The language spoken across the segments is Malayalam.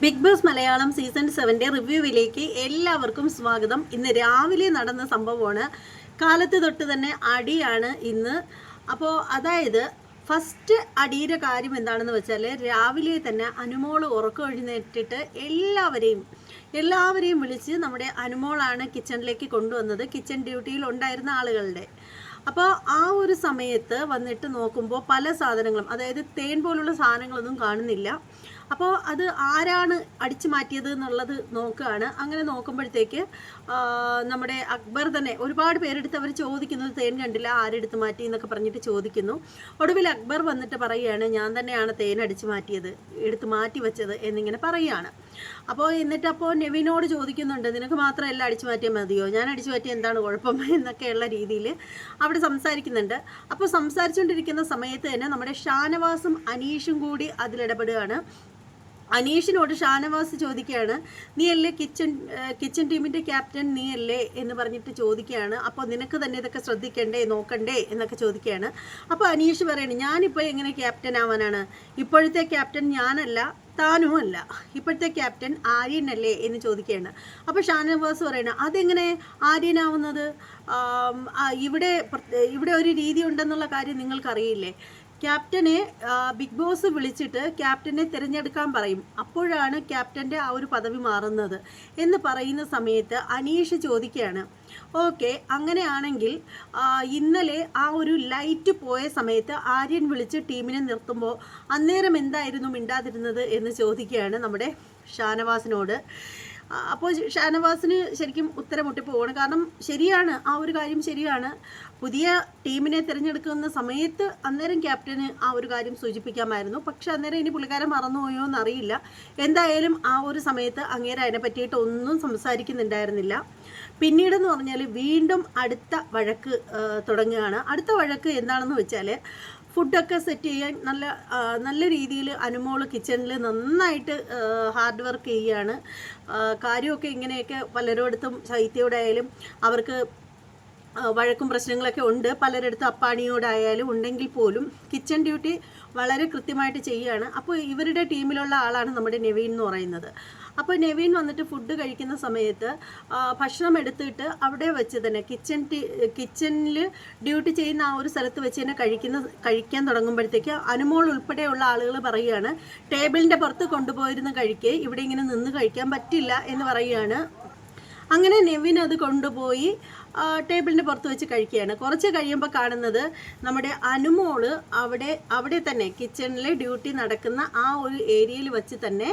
ബിഗ് ബോസ് മലയാളം സീസൺ സെവന്റെ റിവ്യൂവിലേക്ക് എല്ലാവർക്കും സ്വാഗതം. ഇന്ന് രാവിലെ നടന്ന സംഭവമാണ്. കാലത്ത് തൊട്ട് തന്നെ അടിയാണ് ഇന്ന്. അപ്പോൾ അതായത് ഫസ്റ്റ് അടിയുടെ കാര്യം എന്താണെന്ന് വെച്ചാൽ രാവിലെ തന്നെ അനുമോൾ ഉറക്കം എഴുന്നേറ്റിട്ട് എല്ലാവരെയും എല്ലാവരെയും വിളിച്ച് നമ്മുടെ അനുമോളാണ് കിച്ചണിലേക്ക് കൊണ്ടുവന്നത്. കിച്ചൺ ഡ്യൂട്ടിയിൽ ഉണ്ടായിരുന്ന ആളുകളുടെ. അപ്പോൾ ആ ഒരു സമയത്ത് വന്നിട്ട് നോക്കുമ്പോൾ പല സാധനങ്ങളും അതായത് തേൻ പോലുള്ള സാധനങ്ങളൊന്നും കാണുന്നില്ല. അപ്പോൾ അത് ആരാണ് അടിച്ചു മാറ്റിയത് എന്നുള്ളത് നോക്കുകയാണ്. അങ്ങനെ നോക്കുമ്പോഴത്തേക്ക് നമ്മുടെ അക്ബർ തന്നെ ഒരുപാട് പേരെടുത്ത് അവർ ചോദിക്കുന്നത് തേൻ കണ്ടില്ല ആരെടുത്ത് മാറ്റി എന്നൊക്കെ പറഞ്ഞിട്ട് ചോദിക്കുന്നു. ഒടുവിൽ അക്ബർ വന്നിട്ട് പറയുകയാണ് ഞാൻ തന്നെയാണ് തേൻ അടിച്ചു മാറ്റിയത് എടുത്ത് മാറ്റി വെച്ചത് എന്നിങ്ങനെ പറയുകയാണ്. അപ്പോൾ എന്നിട്ട് അപ്പോൾ നെവിനോട് ചോദിക്കുന്നുണ്ട് നിനക്ക് മാത്രമല്ല അടിച്ചു മാറ്റിയാൽ മതിയോ? ഞാൻ അടിച്ചു മാറ്റി എന്താണ് കുഴപ്പം? എന്നൊക്കെയുള്ള രീതിയിൽ അവിടെ സംസാരിക്കുന്നുണ്ട്. അപ്പോൾ സംസാരിച്ചുകൊണ്ടിരിക്കുന്ന സമയത്ത് തന്നെ നമ്മുടെ ഷാനവാസും അനീഷും കൂടി അതിലിടപെടുകയാണ്. അനീഷിനോട് ഷാനവാസ് ചോദിക്കുകയാണ് നീ അല്ലേ കിച്ചൺ കിച്ചൺ ടീമിന്റെ ക്യാപ്റ്റൻ നീ അല്ലേ എന്ന് പറഞ്ഞിട്ട് ചോദിക്കുകയാണ്. അപ്പോൾ നിനക്ക് തന്നെ ഇതൊക്കെ ശ്രദ്ധിക്കണ്ടേ നോക്കണ്ടേ എന്നൊക്കെ ചോദിക്കുകയാണ്. അപ്പോൾ അനീഷ് പറയണേ ഞാനിപ്പോൾ എങ്ങനെ ക്യാപ്റ്റൻ ആവാനാണ്? ഇപ്പോഴത്തെ ക്യാപ്റ്റൻ ഞാനല്ല താനും അല്ല. ഇപ്പോഴത്തെ ക്യാപ്റ്റൻ ആര്യനല്ലേ എന്ന് ചോദിക്കുകയാണ്. അപ്പോൾ ഷാനവാസ് പറയണ അതെങ്ങനെ ആര്യനാവുന്നത് ഇവിടെ ഇവിടെ ഒരു രീതി ഉണ്ടെന്നുള്ള കാര്യം നിങ്ങൾക്കറിയില്ലേ? ക്യാപ്റ്റനെ ബിഗ് ബോസ് വിളിച്ചിട്ട് ക്യാപ്റ്റനെ തിരഞ്ഞെടുക്കാൻ പറയും. അപ്പോഴാണ് ക്യാപ്റ്റന്റെ ആ ഒരു പദവി മാറുന്നത് എന്ന് പറയുന്ന സമയത്ത് അനീഷ് ചോദിക്കുകയാണ്. ഓക്കെ അങ്ങനെയാണെങ്കിൽ ഇന്നലെ ആ ഒരു ലൈറ്റ് പോയ സമയത്ത് ആര്യൻ വിളിച്ച് ടീമിനെ നിർത്തുമ്പോൾ അന്നേരം എന്തായിരുന്നു മിണ്ടാതിരുന്നത്? എന്ന് ചോദിക്കുകയാണ് നമ്മുടെ ഷാനവാസിനോട്. അപ്പോൾ ഷാനവാസിന് ശരിക്കും ഉത്തരം മുട്ടിപ്പോവാണ് കാരണം ശരിയാണ് ആ ഒരു കാര്യം ശരിയാണ്. പുതിയ ടീമിനെ തിരഞ്ഞെടുക്കുന്ന സമയത്ത് അന്നേരം ക്യാപ്റ്റന് ആ ഒരു കാര്യം സൂചിപ്പിക്കാമായിരുന്നു. പക്ഷെ അന്നേരം ഇനി പുള്ളിക്കാരൻ മറന്നുപോയോ എന്നറിയില്ല. എന്തായാലും ആ ഒരു സമയത്ത് അങ്ങേരെ അതിനെ പറ്റിയിട്ട് ഒന്നും സംസാരിക്കുന്നുണ്ടായിരുന്നില്ല. പിന്നീടെന്ന് പറഞ്ഞാൽ വീണ്ടും അടുത്ത വഴക്ക് തുടങ്ങുകയാണ്. അടുത്ത വഴക്ക് എന്താണെന്ന് വെച്ചാൽ ഫുഡൊക്കെ സെറ്റ് ചെയ്യാൻ നല്ല നല്ല രീതിയിൽ അനുമോൾ കിച്ചണിൽ നന്നായിട്ട് ഹാർഡ് വർക്ക് ചെയ്യുകയാണ് കാര്യമൊക്കെ ഇങ്ങനെയൊക്കെ പലരോടത്തും ശൈത്യയോടായാലും അവർക്ക് ആ, വഴക്കും പ്രശ്നങ്ങളൊക്കെ ഉണ്ട്. പലരിടത്തും അപ്പാണിയോടായാലും ഉണ്ടെങ്കിൽ പോലും കിച്ചൺ ഡ്യൂട്ടി വളരെ കൃത്യമായിട്ട് ചെയ്യുകയാണ് അപ്പോൾ ഇവരുടെ ടീമിലുള്ള ആളാണ് നമ്മുടെ നെവീൻ എന്ന് പറയുന്നത്. അപ്പോൾ നെവീൻ വന്നിട്ട് ഫുഡ് കഴിക്കുന്ന സമയത്ത് ഭക്ഷണം എടുത്തിട്ട് അവിടെ വെച്ച് തന്നെ കിച്ചൺ കിച്ചണിൽ ഡ്യൂട്ടി ചെയ്യുന്ന ആ ഒരു സ്ഥലത്ത് വെച്ച് തന്നെ കഴിക്കുന്ന കഴിക്കാൻ തുടങ്ങുമ്പോഴത്തേക്ക് അനുമോൾ ഉൾപ്പെടെയുള്ള ആളുകൾ പറയുകയാണ് ടേബിളിന്റെ പുറത്ത് കൊണ്ടുപോയിരുന്ന് കഴിക്കുക ഇവിടെ ഇങ്ങനെ നിന്ന് കഴിക്കാൻ പറ്റില്ല എന്ന് പറയുകയാണ്. അങ്ങനെ നെവിൻ അത് കൊണ്ടുപോയി ആ, ടേബിളിന്റെ പുറത്ത് വെച്ച് കഴിക്കുകയാണ്. കുറച്ച് കഴിയുമ്പോൾ കാണുന്നത് നമ്മുടെ അനുമോൾ അവിടെ അവിടെ തന്നെ കിച്ചണിലെ ഡ്യൂട്ടി നടക്കുന്ന ആ ഒരു ഏരിയയിൽ വെച്ച് തന്നെ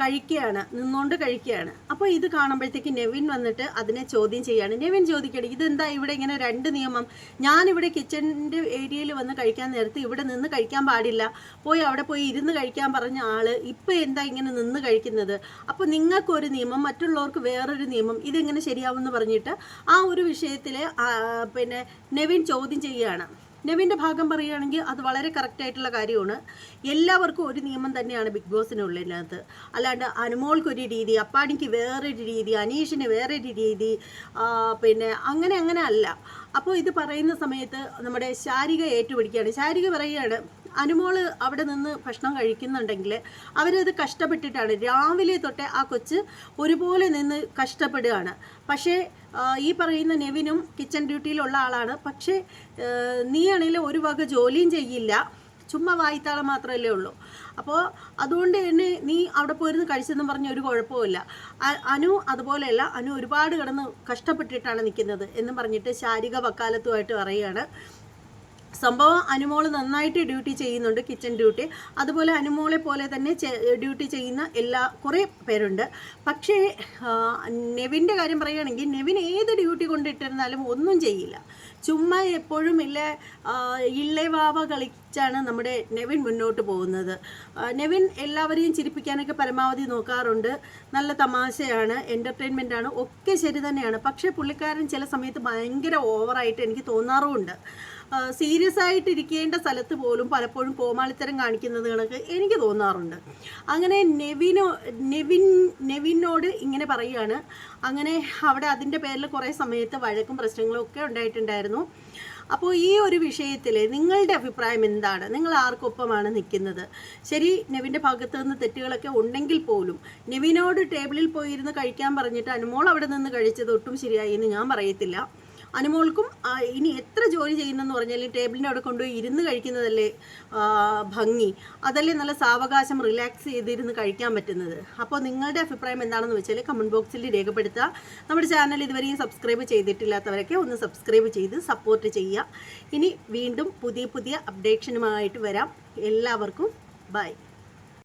കഴിക്കുകയാണ് നിന്നുകൊണ്ട് കഴിക്കുകയാണ്. അപ്പോൾ ഇത് കാണുമ്പോഴത്തേക്ക് നെവിൻ വന്നിട്ട് അതിനെ ചോദ്യം ചെയ്യാണ്. നെവിൻ ചോദിക്കണം ഇതെന്താ ഇവിടെ ഇങ്ങനെ രണ്ട് നിയമം? ഞാനിവിടെ കിച്ചണിന്റെ ഏരിയയിൽ വന്ന് കഴിക്കാൻ നേരത്ത് ഇവിടെ നിന്ന് കഴിക്കാൻ പാടില്ല. പോയി അവിടെ പോയി ഇരുന്ന് കഴിക്കാൻ പറഞ്ഞ ആൾ ഇപ്പോൾ എന്താ ഇങ്ങനെ നിന്ന് കഴിക്കുന്നത്? അപ്പോൾ നിങ്ങൾക്കൊരു നിയമം മറ്റുള്ളവർക്ക് വേറൊരു നിയമം ഇതെങ്ങനെ ശരിയാവുമെന്ന് പറഞ്ഞിട്ട് ആ ഒരു വിഷയത്തിൽ പിന്നെ നെവിൻ ചോദ്യം ചെയ്യുകയാണ്. നെവിന്റെ ഭാഗം പറയുകയാണെങ്കിൽ അത് വളരെ കറക്റ്റായിട്ടുള്ള കാര്യമാണ്. എല്ലാവർക്കും ഒരു നിയമം തന്നെയാണ് ബിഗ് ബോസിനുള്ളിനകത്ത്. അല്ലാണ്ട് അനുമോൾക്കൊരു രീതി അപ്പാടിക്ക് വേറൊരു രീതി അനീഷിന് വേറൊരു രീതി പിന്നെ അങ്ങനെ അങ്ങനെ അല്ല. അപ്പോൾ ഇത് പറയുന്ന സമയത്ത് നമ്മുടെ ശാരിക ഏറ്റുപിടിക്കുകയാണ്. ശാരിക പറയുകയാണ് അനുമോൾ അവിടെ നിന്ന് ഭക്ഷണം കഴിക്കുന്നുണ്ടെങ്കിൽ അവരത് കഷ്ടപ്പെട്ടിട്ടാണ്. രാവിലെ തൊട്ട് ആ കൊച്ച് ഒരുപോലെ നിന്ന് കഷ്ടപ്പെടുകയാണ്. പക്ഷേ ഈ പറയുന്ന നെവിനും കിച്ചൺ ഡ്യൂട്ടിയിലുള്ള ആളാണ്. പക്ഷേ നീയാണെങ്കിൽ ഒരു വക ജോലിയും ചെയ്യില്ല. ചുമ്മാ വായിത്താളം മാത്രമല്ലേ ഉള്ളൂ. അപ്പോൾ അതുകൊണ്ട് തന്നെ നീ അവിടെ പോയിരുന്ന് കഴിച്ചെന്നും പറഞ്ഞ ഒരു കുഴപ്പമില്ല അനു അതുപോലെയല്ല അനു ഒരുപാട് കിടന്ന് കഷ്ടപ്പെട്ടിട്ടാണ് നിൽക്കുന്നത് എന്ന് പറഞ്ഞിട്ട് ശാരിക വക്കാലത്തുമായിട്ട് പറയുകയാണ്. സംഭവം അനുമോൾ നന്നായിട്ട് ഡ്യൂട്ടി ചെയ്യുന്നുണ്ട് കിച്ചൺ ഡ്യൂട്ടി അതുപോലെ അനുമോളെ പോലെ തന്നെ ഡ്യൂട്ടി ചെയ്യുന്ന എല്ലാ കുറേ പേരുണ്ട്. പക്ഷേ നെവിന്റെ കാര്യം പറയുകയാണെങ്കിൽ നെവിൻ ഏത് ഡ്യൂട്ടി കൊണ്ടിട്ടിരുന്നാലും ഒന്നും ചെയ്യില്ല. ചുമ്മാ എപ്പോഴും ഇല്ല ഇള്ളവാവ കളിച്ചാണ് നമ്മുടെ നെവിൻ മുന്നോട്ട് പോകുന്നത്. നെവിൻ എല്ലാവരെയും ചിരിപ്പിക്കാനൊക്കെ പരമാവധി നോക്കാറുണ്ട്. നല്ല തമാശയാണ് എന്റർടൈൻമെന്റ് ആണ് ഒക്കെ ശരി തന്നെയാണ്. പക്ഷേ പുള്ളിക്കാരൻ ചില സമയത്ത് ഭയങ്കര ഓവറായിട്ട് എനിക്ക് തോന്നാറുമുണ്ട്. സീരിയസ് ആയിട്ട് ആയിട്ടിരിക്കേണ്ട സ്ഥലത്ത് പോലും പലപ്പോഴും കോമാളിത്തരം കാണിക്കുന്നത് കണക്ക് എനിക്ക് തോന്നാറുണ്ട്. അങ്ങനെ നെവിനോ നെവിൻ നെവിനോട് ഇങ്ങനെ പറയുകയാണ്. അങ്ങനെ അവിടെ അതിന്റെ പേരിൽ കുറേ സമയത്ത് വഴക്കും പ്രശ്നങ്ങളും ഒക്കെ ഉണ്ടായിട്ടുണ്ടായിരുന്നു. അപ്പോൾ ഈ ഒരു വിഷയത്തിൽ നിങ്ങളുടെ അഭിപ്രായം എന്താണ്? നിങ്ങൾ ആർക്കൊപ്പമാണ് നിൽക്കുന്നത്? ശരി നെവിന്റെ ഭാഗത്ത് നിന്ന് തെറ്റുകളൊക്കെ ഉണ്ടെങ്കിൽ പോലും നെവിനോട് ടേബിളിൽ പോയിരുന്ന് കഴിക്കാൻ പറഞ്ഞിട്ട് അനുമോൾ അവിടെ നിന്ന് കഴിച്ചത് ഒട്ടും ശരിയായി എന്ന് ഞാൻ പറയത്തില്ല. അനുമോൾക്കും ഇനി എത്ര ജോലി ചെയ്യുന്നെന്ന് പറഞ്ഞാലും ടേബിളിന്റെ അവിടെ കൊണ്ടുപോയി ഇരുന്ന് കഴിക്കുന്നതല്ലേ ഭംഗി. അതല്ലേ നല്ല സാവകാശം റിലാക്സ് ചെയ്തിരുന്ന് കഴിക്കാൻ പറ്റുന്നത്. അപ്പോൾ നിങ്ങളുടെ അഭിപ്രായം എന്താണെന്ന് വെച്ചാൽ കമന്റ് ബോക്സിൽ രേഖപ്പെടുത്തുക. നമ്മുടെ ചാനൽ ഇതുവരെയും സബ്സ്ക്രൈബ് ചെയ്തിട്ടില്ലാത്തവരൊക്കെ ഒന്ന് സബ്സ്ക്രൈബ് ചെയ്ത് സപ്പോർട്ട് ചെയ്യുക. ഇനി വീണ്ടും പുതിയ പുതിയ അപ്ഡേഷനുമായിട്ട് വരാം. എല്ലാവർക്കും ബൈ